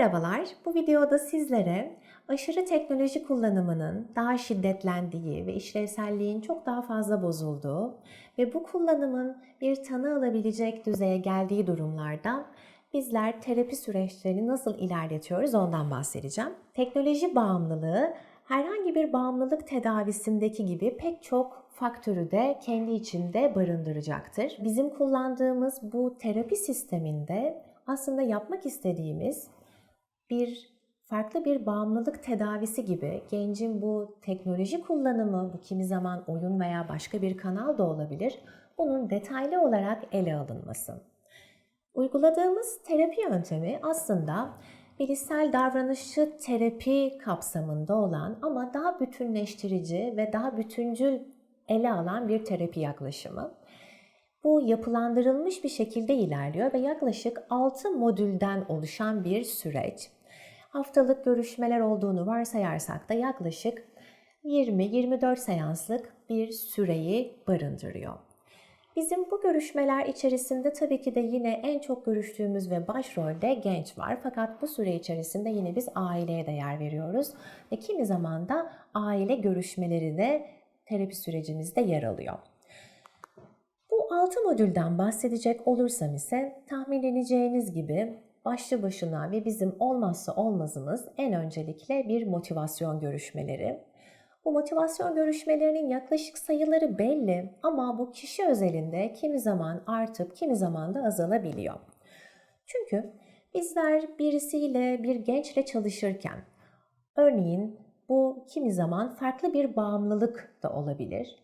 Merhabalar, bu videoda sizlere aşırı teknoloji kullanımının daha şiddetlendiği ve işlevselliğin çok daha fazla bozulduğu ve bu kullanımın bir tanı alabilecek düzeye geldiği durumlarda bizler terapi süreçlerini nasıl ilerletiyoruz ondan bahsedeceğim. Teknoloji bağımlılığı herhangi bir bağımlılık tedavisindeki gibi pek çok faktörü de kendi içinde barındıracaktır. Bizim kullandığımız bu terapi sisteminde aslında yapmak istediğimiz bir farklı bir bağımlılık tedavisi gibi gencin bu teknoloji kullanımı, bu kimi zaman oyun veya başka bir kanal da olabilir, bunun detaylı olarak ele alınması. Uyguladığımız terapi yöntemi aslında bilişsel davranışçı terapi kapsamında olan ama daha bütünleştirici ve daha bütüncül ele alan bir terapi yaklaşımı. Bu yapılandırılmış bir şekilde ilerliyor ve yaklaşık 6 modülden oluşan bir süreç. Haftalık görüşmeler olduğunu varsayarsak da yaklaşık 20-24 seanslık bir süreyi barındırıyor. Bizim bu görüşmeler içerisinde tabii ki de yine en çok görüştüğümüz ve başrolde genç var. Fakat bu süre içerisinde yine biz aileye de yer veriyoruz. Ve kimi zaman da aile görüşmeleri de terapi sürecimizde yer alıyor. Bu 6 modülden bahsedecek olursam ise tahmin edeceğiniz gibi başlı başına ve bizim olmazsa olmazımız en öncelikle bir motivasyon görüşmeleri. Bu motivasyon görüşmelerinin yaklaşık sayıları belli ama bu kişi özelinde kimi zaman artıp kimi zaman da azalabiliyor. Çünkü bizler birisiyle, bir gençle çalışırken örneğin bu kimi zaman farklı bir bağımlılık da olabilir.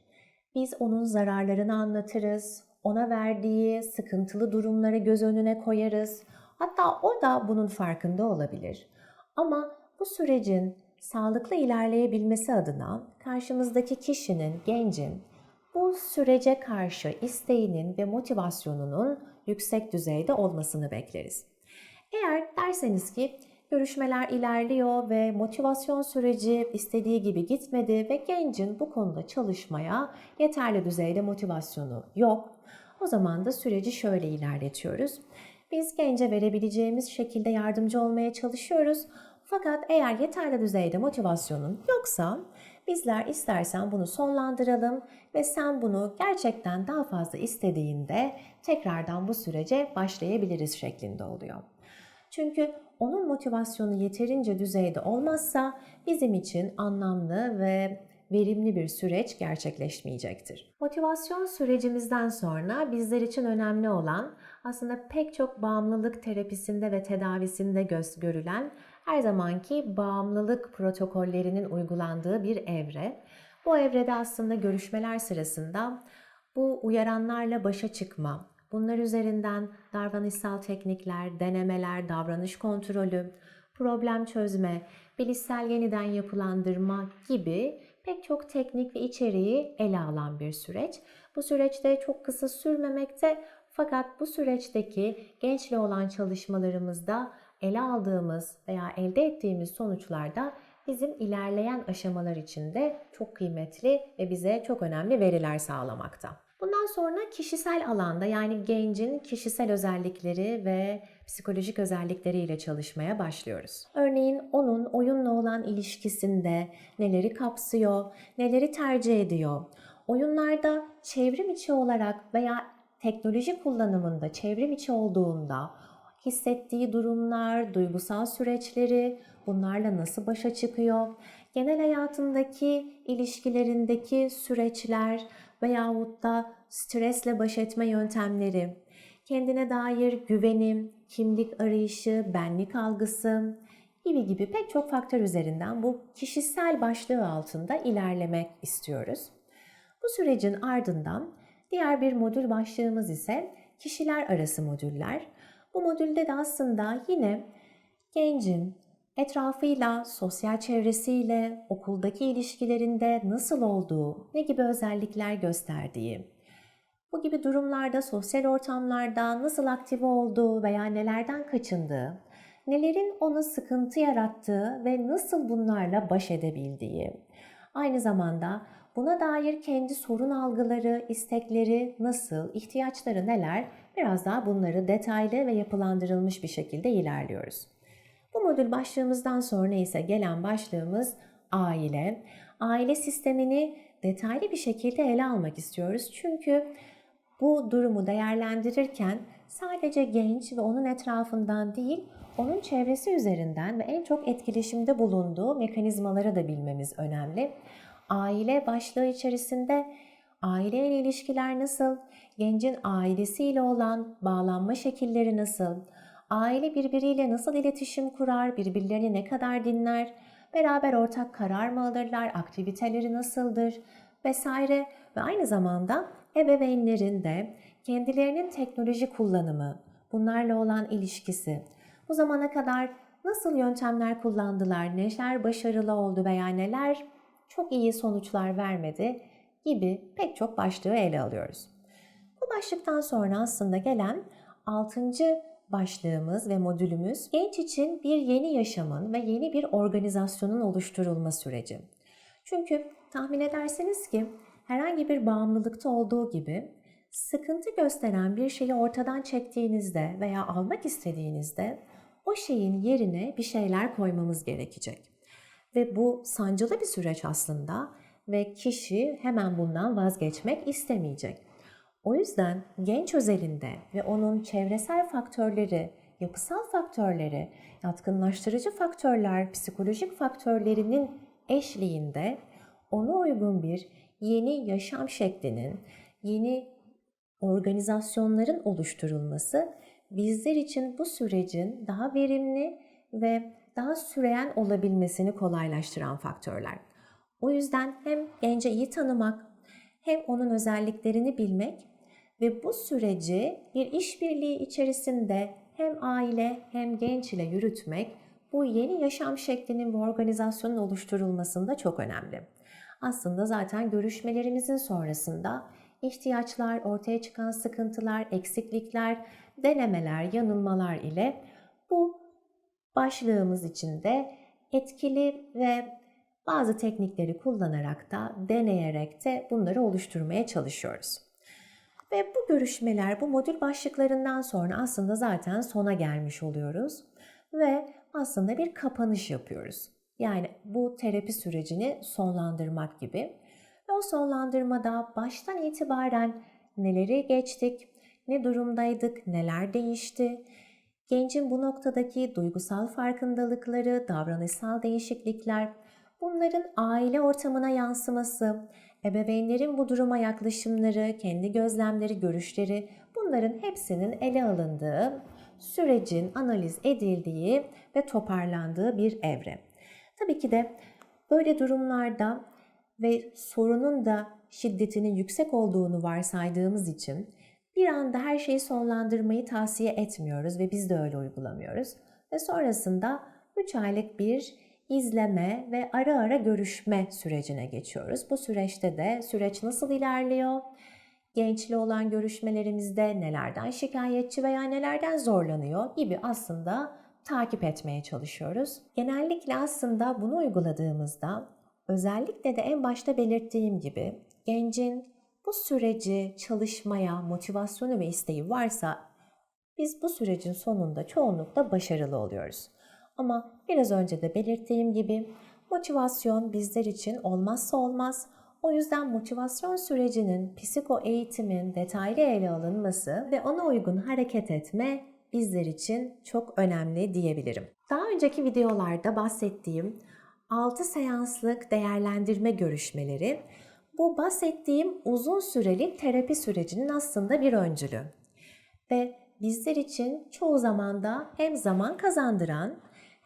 Biz onun zararlarını anlatırız, ona verdiği sıkıntılı durumları göz önüne koyarız. Hatta o da bunun farkında olabilir. Ama bu sürecin sağlıklı ilerleyebilmesi adına karşımızdaki kişinin, gencin bu sürece karşı isteğinin ve motivasyonunun yüksek düzeyde olmasını bekleriz. Eğer derseniz ki görüşmeler ilerliyor ve motivasyon süreci istediği gibi gitmedi ve gencin bu konuda çalışmaya yeterli düzeyde motivasyonu yok. O zaman da süreci şöyle ilerletiyoruz. Biz gence verebileceğimiz şekilde yardımcı olmaya çalışıyoruz. Fakat eğer yeterli düzeyde motivasyonun yoksa bizler istersen bunu sonlandıralım ve sen bunu gerçekten daha fazla istediğinde tekrardan bu sürece başlayabiliriz şeklinde oluyor. Çünkü onun motivasyonu yeterince düzeyde olmazsa bizim için anlamlı ve verimli bir süreç gerçekleşmeyecektir. Motivasyon sürecimizden sonra bizler için önemli olan aslında pek çok bağımlılık terapisinde ve tedavisinde göz görülen her zamanki bağımlılık protokollerinin uygulandığı bir evre. Bu evrede aslında görüşmeler sırasında bu uyaranlarla başa çıkma, bunlar üzerinden davranışsal teknikler, denemeler, davranış kontrolü, problem çözme, bilişsel yeniden yapılandırma gibi pek çok teknik ve içeriği ele alan bir süreç. Bu süreçte çok kısa sürmemekte fakat bu süreçteki gençle olan çalışmalarımızda ele aldığımız veya elde ettiğimiz sonuçlarda bizim ilerleyen aşamalar içinde çok kıymetli ve bize çok önemli veriler sağlamakta. Bundan sonra kişisel alanda yani gencin kişisel özellikleri ve psikolojik özellikleriyle çalışmaya başlıyoruz. Örneğin onun oyunla olan ilişkisinde neleri kapsıyor, neleri tercih ediyor. Oyunlarda çevrim içi olarak veya teknoloji kullanımında çevrim içi olduğunda hissettiği durumlar, duygusal süreçleri, bunlarla nasıl başa çıkıyor, genel hayatındaki ilişkilerindeki süreçler veyahut da stresle baş etme yöntemleri, kendine dair güvenim, kimlik arayışı, benlik algısı gibi gibi pek çok faktör üzerinden bu kişisel başlığı altında ilerlemek istiyoruz. Bu sürecin ardından diğer bir modül başlığımız ise kişiler arası modüller. Bu modülde de aslında yine gencin etrafıyla, sosyal çevresiyle, okuldaki ilişkilerinde nasıl olduğu, ne gibi özellikler gösterdiği, bu gibi durumlarda, sosyal ortamlarda nasıl aktive olduğu veya nelerden kaçındığı, nelerin ona sıkıntı yarattığı ve nasıl bunlarla baş edebildiği, aynı zamanda buna dair kendi sorun algıları, istekleri nasıl, ihtiyaçları neler, biraz daha bunları detaylı ve yapılandırılmış bir şekilde ilerliyoruz. Bu modül başlığımızdan sonra ise gelen başlığımız aile. Aile sistemini detaylı bir şekilde ele almak istiyoruz. Çünkü bu durumu değerlendirirken sadece genç ve onun etrafından değil, onun çevresi üzerinden ve en çok etkileşimde bulunduğu mekanizmaları da bilmemiz önemli. Aile başlığı içerisinde aileyle ilişkiler nasıl, gencin ailesiyle olan bağlanma şekilleri nasıl, aile birbiriyle nasıl iletişim kurar, birbirlerini ne kadar dinler, beraber ortak karar mı alırlar, aktiviteleri nasıldır vesaire ve aynı zamanda ebeveynlerin de kendilerinin teknoloji kullanımı, bunlarla olan ilişkisi, bu zamana kadar nasıl yöntemler kullandılar, neler başarılı oldu veya neler çok iyi sonuçlar vermedi gibi pek çok başlığı ele alıyoruz. Bu başlıktan sonra aslında gelen 6. başlığımız ve modülümüz genç için bir yeni yaşamın ve yeni bir organizasyonun oluşturulma süreci. Çünkü tahmin edersiniz ki herhangi bir bağımlılıkta olduğu gibi sıkıntı gösteren bir şeyi ortadan çektiğinizde veya almak istediğinizde o şeyin yerine bir şeyler koymamız gerekecek. Ve bu sancılı bir süreç aslında ve kişi hemen bundan vazgeçmek istemeyecek. O yüzden genç özelinde ve onun çevresel faktörleri, yapısal faktörleri, yatkınlaştırıcı faktörler, psikolojik faktörlerinin eşliğinde ona uygun bir yeni yaşam şeklinin, yeni organizasyonların oluşturulması bizler için bu sürecin daha verimli ve daha süreyen olabilmesini kolaylaştıran faktörler. O yüzden hem gence iyi tanımak, hem onun özelliklerini bilmek ve bu süreci bir işbirliği içerisinde hem aile hem genç ile yürütmek bu yeni yaşam şeklinin ve organizasyonun oluşturulmasında çok önemli. Aslında zaten görüşmelerimizin sonrasında ihtiyaçlar, ortaya çıkan sıkıntılar, eksiklikler, denemeler, yanılmalar ile bu başlığımız içinde etkili ve bazı teknikleri kullanarak da deneyerek de bunları oluşturmaya çalışıyoruz. Ve bu görüşmeler, bu modül başlıklarından sonra aslında zaten sona gelmiş oluyoruz ve aslında bir kapanış yapıyoruz. Yani bu terapi sürecini sonlandırmak gibi. Ve o sonlandırmada baştan itibaren neleri geçtik, ne durumdaydık, neler değişti, gencin bu noktadaki duygusal farkındalıkları, davranışsal değişiklikler, bunların aile ortamına yansıması, ebeveynlerin bu duruma yaklaşımları, kendi gözlemleri, görüşleri bunların hepsinin ele alındığı, sürecin analiz edildiği ve toparlandığı bir evre. Tabii ki de böyle durumlarda ve sorunun da şiddetinin yüksek olduğunu varsaydığımız için bir anda her şeyi sonlandırmayı tavsiye etmiyoruz ve biz de öyle uygulamıyoruz. Ve sonrasında 3 aylık bir izleme ve ara ara görüşme sürecine geçiyoruz. Bu süreçte de süreç nasıl ilerliyor? Gençli olan görüşmelerimizde nelerden şikayetçi veya nelerden zorlanıyor gibi aslında takip etmeye çalışıyoruz. Genellikle aslında bunu uyguladığımızda özellikle de en başta belirttiğim gibi gencin bu süreci çalışmaya motivasyonu ve isteği varsa biz bu sürecin sonunda çoğunlukla başarılı oluyoruz. Ama biraz önce de belirttiğim gibi motivasyon bizler için olmazsa olmaz. O yüzden motivasyon sürecinin psiko eğitimin detaylı ele alınması ve ona uygun hareket etme bizler için çok önemli diyebilirim. Daha önceki videolarda bahsettiğim 6 seanslık değerlendirme görüşmeleri bu bahsettiğim uzun süreli terapi sürecinin aslında bir öncülü. Ve bizler için çoğu zamanda hem zaman kazandıran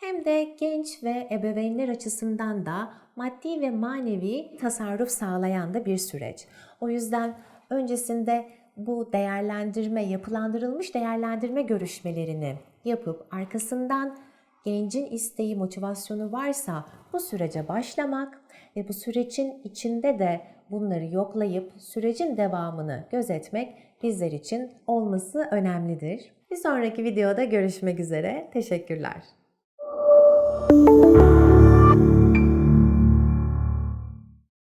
hem de genç ve ebeveynler açısından da maddi ve manevi tasarruf sağlayan da bir süreç. O yüzden öncesinde bu değerlendirme, yapılandırılmış değerlendirme görüşmelerini yapıp arkasından gencin isteği, motivasyonu varsa bu sürece başlamak ve bu sürecin içinde de bunları yoklayıp sürecin devamını gözetmek bizler için olması önemlidir. Bir sonraki videoda görüşmek üzere. Teşekkürler. Thank you.